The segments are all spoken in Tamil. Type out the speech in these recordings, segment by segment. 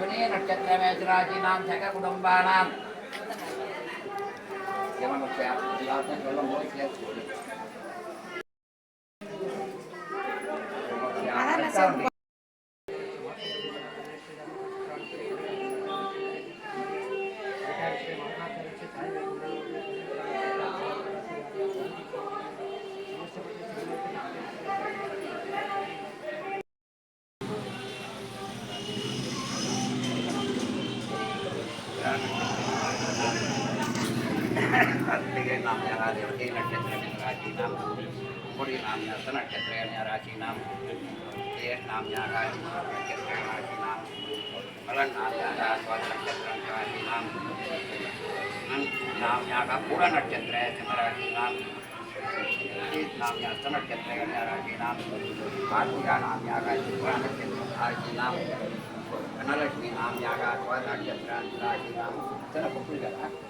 துணிய நட்சத்திர மேஜராஜினாம் சக குடும்பானாம் எல்லாத்தையும் சொல்லும் போது சேர்த்து नाम जरा देवती नक्षत्र राशि नाम गुड़ी नाम या सन नक्षत्र राशि नाम तेज नाम या नक्षत्र राशि नाम फलन नाम या राशि नक्षत्र राशि नाम नाम यहाँ का पूरा नक्षत्र है सिमराशि नाम तेज नाम या सन नक्षत्र राशि नाम आत्मिका नाम या का पूरा नक्षत्र राशि नाम धनलक्ष्मी नाम या का स्वर नक्षत्र राशि नाम चलो कुछ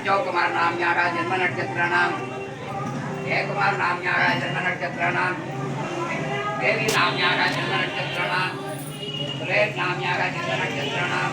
जो कुमार नाम यारा जन्म नक्षत्र नाम हे कुमार नाम यारा जन्म नक्षत्र नाम देवी नाम यारा जन्म नक्षत्र नाम सुरेश नाम यारा जन्म नक्षत्र नाम।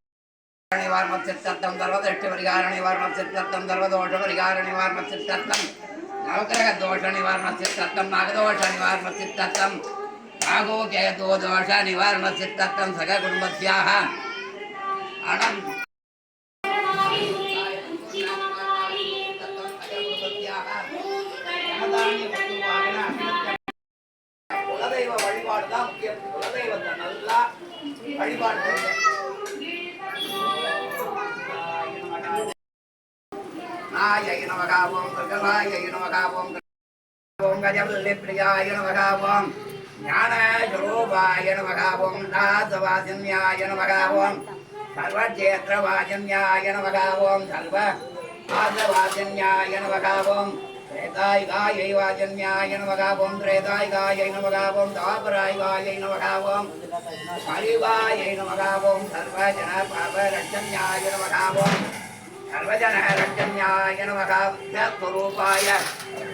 నివారణం చిత్తత్వం తర్వాత ఎట్టి పరిహార నివారణ చిత్తత్వం తర్వాత దోష పరిహార నివారణ చిత్తత్వం నవగ్రహ దోష నివారణ చిత్తత్వం నాగదోష నివారణ చిత్తత్వం నాగో కేతో దోష నివారణ చిత్తత్వం సగ కుటుంబస్యాహ అనం குலதெய்வ வழிபாடு தான் முக்கியம் குலதெய்வத்தை நல்லா வழிபாடு கணாய நமகாவோம் பிரகலாய நமகாவோம் ஓம் கஜவல்லி பிரியாய நமகாவோம் ஞான ஜரூபாய நமகாவோம் தாசவாசன்யாய நமகாவோம் சர்வக்ஷேத்திரவாசன்யாய நமகாவோம் சர்வ ஆசவாசன்யாய நமகாவோம் ത്രേതായികായൈ വാചന്യായ നമകാവം ത്രേതായികായൈ നമകാവം താപരായികായൈ നമകാവം പരിവായൈ നമകാവം സർവജന പാപരക്ഷന്യായ നമകാവം சர்வஜனரட்சன்யாய நமக வித்யாத்மரூபாய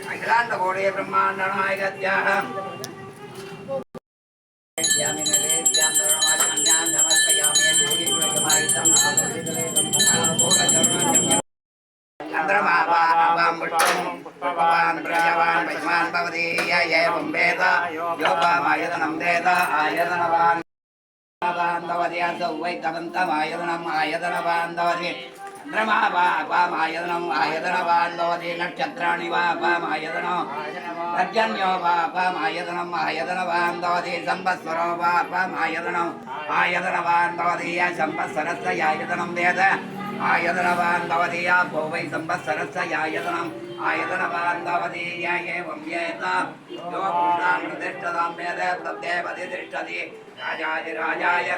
அகிலாந்த கோடைய பிரம்மாண்ட நாயகத்யாக யோபாமாயதனம் தேதா ஆயதனவான் தவரியாந்த உவை தவந்தமாயதனம் ஆயதனவாந்தவரே రమా వా పామాయదనం ఆయదన వాల్లోదే నక్షత్రాణి వా పామాయదనం రజన్యో వా పామాయదనం ఆయదన వాందోదే సంవత్సరో వా పామాయదనం ఆయదన వాందోదీయ సంవత్సరస్య యాయదనం వేద ఆయదన వాందవదీయ భోవై సంవత్సరస్య యాయదనం ఆయదన వాందవదీయ ఏవం వేద యోగుణామృతిష్టదాం వేద తద్దేవతి తిష్టతి రాజాయ రాజాయ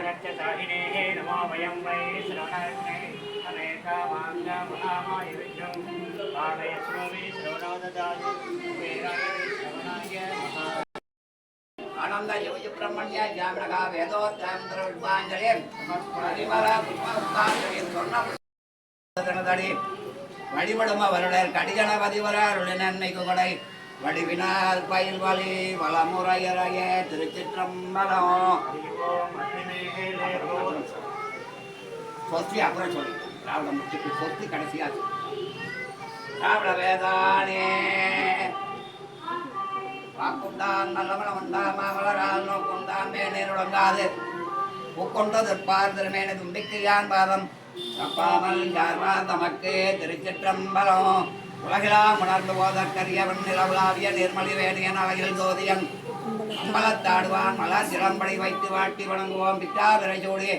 నమో వయం వై శ్రవణ ஆனந்த யோகி பிரம்மண்ய ஜாமனகா வேதோத்தாந்திர வித்வாஞ்சலின் பரிமள புஷ்பஸ்தாஞ்சலின் சொன்ன புஷ்பதனதடி வழிபடும் அவருடைய கடிகணபதி வர அருளி கொடை வடிவினால் பயில் வலி வளமுறையறைய திருச்சிற்றம்பலம் சொஸ்தி அப்புறம் சொல்லி திராவிட முடிச்சுட்டு சொத்து கடைசியா சொல்லு. திராவிட வேதானே. வாக்குண்டான் நல்லவன உண்டான் மாமலரால் நோக்குண்டான் மேனேர் உடங்காது. பூக்கொண்டது பார் திருமேனு தும்பிக்கு யான் பாதம். தப்பாமல் யார்வா தமக்கு திருச்சிற்றம்பலம். உலகிலாம் உணர்ந்து போதற்கரியவன் நிலவுலாவிய நிர்மலி வேணியன் அழகில் ஜோதியன். அம்பலத்தாடுவான் மலர் சிலம்படி வைத்து வாட்டி வணங்குவோம். பிட்டா விரைஜோடியே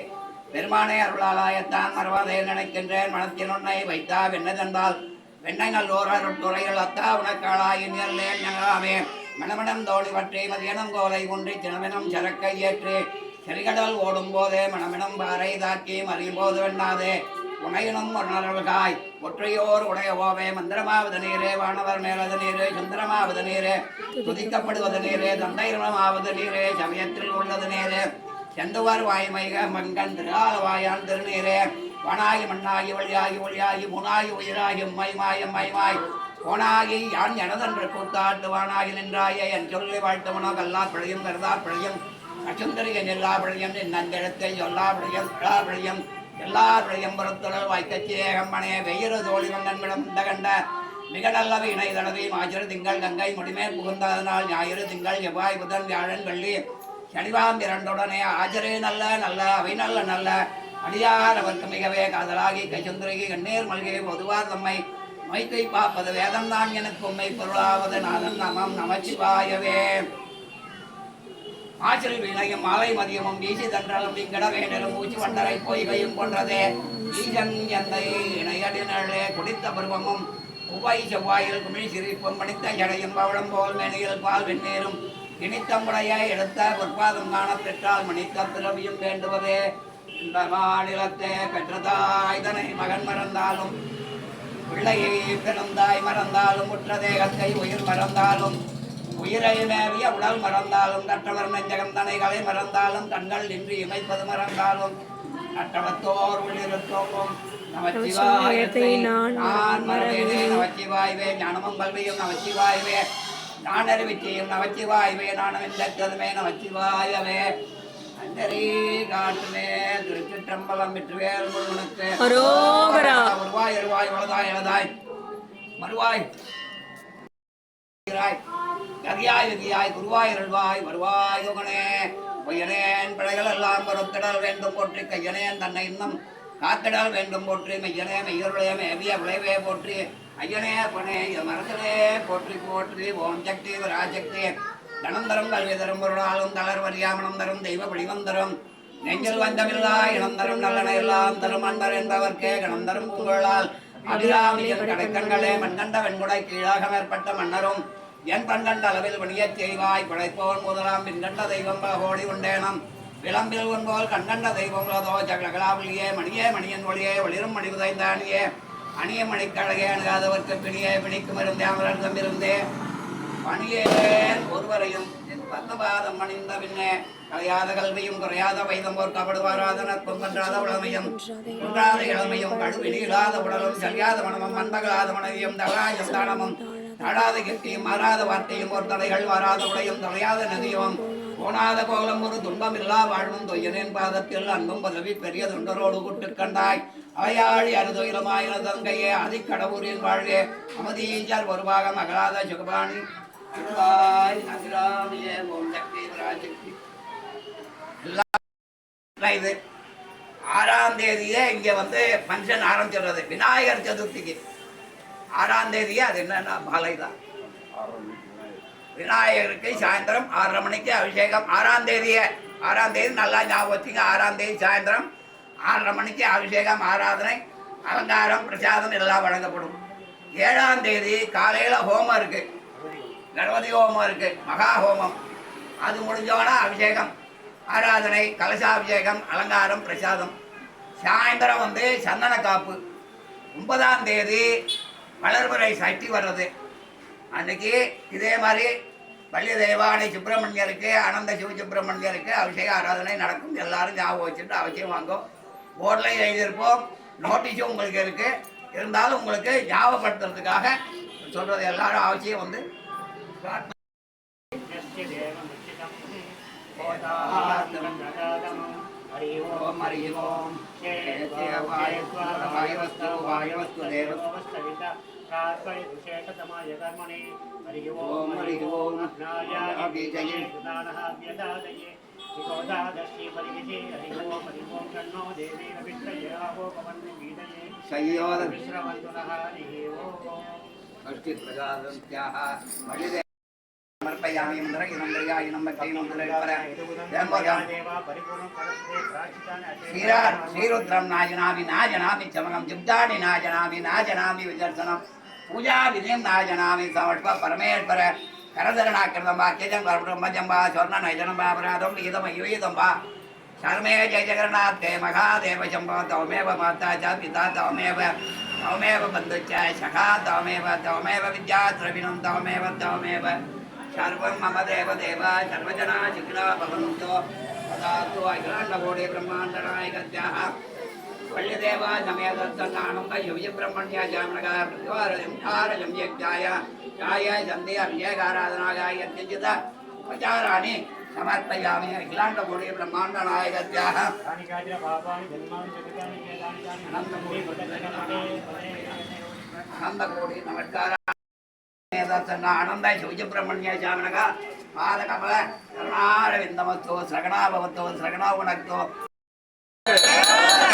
பெருமானே அருளாலாயத்தான் மறவாதே நினைக்கின்றேன். மனத்தின் உன்னை வைத்தா வெண்ணதென்பால் வெண்ணை நல்லோர் துறைகள் அத்தா உனக்காளாயின் எல்லேன் ஞானமே மணமணம் வற்றி மதியனம் கோலை ஒன்றி தினமெனம் சரக்கை ஏற்று. செறிகடல் ஓடும் போதே மணமெனம் பாறை தாக்கி மறியும் போது வெண்ணாதே உனையினும் உணர்வுகாய் ஒற்றையோர் உடைய ஓவே மந்திரமாவது நீரே வானவர் மேலது நீரே சுந்தரமாவது நீரே. துதிக்கப்படுவது நீரே தந்தைரமாவது நீரே சமயத்தில் உள்ளது நீரே. செந்துவர் வாய்மைக மங்கன் திருஆலவாயான் திருநீரே. வனாகி மண்ணாகி வழியாகி ஒளியாகி முனாகி உயிராகி மைமாய மைமாய் போனாகி யான் எனதென்று கூத்தாட்டுவானாகி நின்றாயே. என் சொல்லி வாழ்த்தவனோ கல்லா பிழையும் கருதா பிழையும். அச்சுந்தரியன் எல்லா பிழையும் என் நந்தெழுத்தை எல்லா பிழையும் எல்லா பிழையும். எல்லா பிழையும் புறத்துடல் வாய்க்கச்சேகம்மனே வெயிறு தோழி மன்னன்மிடம் இந்த கண்ட. மிக நல்லவை இணை தடவை திங்கள் கங்கை முடிமே புகுந்ததனால் ஞாயிறு திங்கள் எவ்வாய் புதன் வியாழன் வெள்ளி. சனிவாம் இரண்டுடனே ஆஜரே நல்ல நல்ல அவை நல்ல நல்ல. அடியார் அவர்க்கு மிகவே காதலாகி கைச்சந்திரகி கண்ணீர் மல்கையை பொதுவார் தம்மை. மைக்கை பார்ப்பது வேதம் தான் எனக்கு உண்மை. பொருளாவது நாதன் நமம் நமச்சிவாயவே. ஆச்சரில் வினையும் மாலை மதியமும் வீசி தன்றாலும் விங்கட வேண்டலும் பூச்சி வண்டரை பொய்கையும் போன்றதே ஈஜன் எந்தை இணையடினே குடித்த பருவமும் உவை செவ்வாயில் குமிழ் சிரிப்பும் படித்த ஜடையும் பவளம் போல் மேனையில் பால் வெந்நீரும் இனித்தம்புடைய எடுத்த பொற்பாதம் காண பெற்றால் மணித்த பிறவியும் வேண்டுவதே. இந்த மாநிலத்தே பெற்ற தாய் தனை மகன் மறந்தாலும் பிள்ளையை பிறந்தாய் மறந்தாலும் உற்ற தேகத்தை உயிர் மறந்தாலும் உயிரை மேவிய உடல் மறந்தாலும் கற்றவர் நெஞ்சகம் தனைகளை மறந்தாலும் கண்கள் இன்றி இமைப்பது மறந்தாலும் கற்றவத்தோர் உள்ளிருத்தோம் நமச்சிவாயத்தை நான் மறவேனே. நமச்சிவாய்வே ஞானமும் கல்வியும் நமச்சிவாய்வே. நான் அறிவிச்சையும் நமச்சிவாய்வே நானும் எந்தமே நமச்சிவாயவே அந்தரீ காட்டுமே திருச்சிற்றம்பலம் விற்றுவேல் முருகனுக்கு. வருவாய் வருவாய் வலதாய் எழுதாய் மறுவாய். கதியாய் விதியாய் குருவாய் அருள்வாய் வருவாய் யோகனே. பொய்யனேன் பிழைகள் எல்லாம் பொறுத்திடல் வேண்டும் போற்றி கையனேன் தன்னை இன்னும் காத்திடல் வேண்டும் போற்றி மெய்யனே மெய்யருடைய மேவிய விளைவே போற்றி. ஐயனே பணே பனே மரத்திலே போற்றி போற்றி ஓம் சக்தி பராசக்தி தனம் தரும் கல்வி தரும் பொருளாலும் தளர் வரியாமனம் தரும் தெய்வ வடிவம் தரும். நெஞ்சில் வந்தமில்லா இனம் தரும் நல்லன எல்லாம் தரும் அன்பர் என்பவர்க்கே கணம் தரும் பூங்கொழால் அபிராமியின் கடைக்கண்களே மண்கண்ட வெண்குடை கீழாக மேற்பட்ட மன்னரும் என் பண்கண்ட அளவில் வணியச் செய்வாய். படைப்போன் முதலாம் பின்கண்ட தெய்வம் கோடி உண்டேனம். விளம்பில் உன்போல் கண்கண்ட தெய்வம் லதோ மணியே மணியன் ஒளியே ஒளிரும் மணிவுதைந்தானியே. அணியமணி மணிக்கழகே அணுகாதவர்க்கு பிணியே பிணிக்கும் இருந்தே அமரர்தம் இருந்தே. பணியேன் ஒருவரையும் பத்தபாதம் மணிந்த பின்னே கலையாத கல்வியும் குறையாத வைதம் போர் கபடுவாராத நட்பும் கன்றாத உளமையும் குன்றாத இளமையும் கழுவினி இல்லாத உடலும் சரியாத மனமும் மண்பகலாத மனைவியும் தகராயம் தானமும் தாழாத கெட்டியும் மாறாத வார்த்தையும் ஒரு தடைகள் வராத உடையும் தொலையாத நதியும் போனாத கோலம் ஒரு துன்பம் இல்லா வாழ்வும் தொய்யனின் பாதத்தில் அன்பும் பதவி பெரிய தொண்டரோடு கூட்டு கண்டாய். அவையாழி அருதுயிலமாயிர தங்கையே அதிக்கடவுரில் வாழ்வே. அமதீஞ்சல் ஒருவாக மகளாத சுகபாணி அருளாய் அகிராமியே ஓம் சக்தி பராசக்தி இது. ஆறாம் தேதியே இங்க வந்து ஃபங்க்ஷன் ஆரம்பிச்சிடுறது. விநாயகர் சதுர்த்திக்கு. ஆறாம் தேதியே அது என்னன்னா மாலை தான். விநாயகருக்கு சாயந்தரம் ஆறரை மணிக்கு அபிஷேகம். ஆறாம் தேதியே ஆறாம் தேதி நல்லா ஞாபகம் வச்சுங்க. ஆறாம் தேதி சாயந்தரம் ஆறரை மணிக்கு அபிஷேகம் ஆராதனை அலங்காரம் பிரசாதம் எல்லாம் வழங்கப்படும். ஏழாம் தேதி காலையில் ஹோமம் இருக்கு. கணபதி ஹோமம் இருக்கு. மகா ஹோமம். அது முடிஞ்சோன்னா அபிஷேகம். ஆராதனை கலசாபிஷேகம் அலங்காரம் பிரசாதம். சாயந்தரம் வந்து சந்தன காப்பு. ஒன்பதாம் தேதி வளர்முறை சட்டி வர்றது. அன்னைக்கு இதே மாதிரி பள்ளி தெய்வானை சுப்பிரமணியருக்கு அனந்த சிவ சுப்பிரமணியருக்கு அபிஷேக ஆராதனை நடக்கும். எல்லாரும் ஞாபகம் வச்சுட்டு அவசியம் வாங்கும் போர்டில் எழுதியிருப்போம் நோட்டீஸும் உங்களுக்கு இருக்கு இருந்தாலும் உங்களுக்கு ஞாபகப்படுத்துறதுக்காக சொல்றது எல்லாரும் அவசியம் வந்து यस्य देवमुचितं போதாதம் हरि ओम् ஓம் ஹரி ஓம் வாயுவஸ்து வாயுவஸ்து தேவ प्रार्पयितुशेषतमाय कर्मणि हरि ॐ ओम् हरि हरि ओम् ओम् अग्नायाय अभिजये विदानः व्यदादये समर्पयामि श्रीरुद्रं नाजनामि नाजनामि चमकं जुब्दानि नाजनामि नाजनामि विदर्शनं पूजा विधिं नाजनामि समर्प परमेश्वर கரதரணாக்கிருதம்பா கேஜம்பா பிரம்மஜம்பா சொர்ண நைஜனம்பா அபராதம் கீதம் யுகீதம்பா சர்மே ஜெயஜகரணாத்தே மகாதேவஜம்பா தவமேவ மாதா ச பிதா தவமேவ தவமேவ பந்துச்ச சகா தவமேவ தவமேவ வித்யாத்ரவிணம் தவமேவ தவமேவ. சர்வம் மம தேவ தேவ சர்வஜனா சுக்கிலா பவந்தோ பதாத்து அகிலாண்ட கோடி பிரம்மாண்ட நாயகத்யாக. வள்ளிதேவா சமேதத்தன்னானந்த யவ்ய பிரம்மண்யா ஜாமனகாரம் யஜ்ஞாய காய சந்தையா விஜயகாராதனாகாய திஜித உபச்சாராணி சமர்ப்பயாமி. அகிலாண்ட கோடி பிரம்மாண்ட நாயகத்யாக. அனந்த கோடி நமஸ்கார. ஆனந்த சிவசுப்ரமணிய ஜாமனகா. பாதகமல கருணாரவிந்தமத்தோ சிரகணாபவத்தோ சிரகணாகுணத்தோ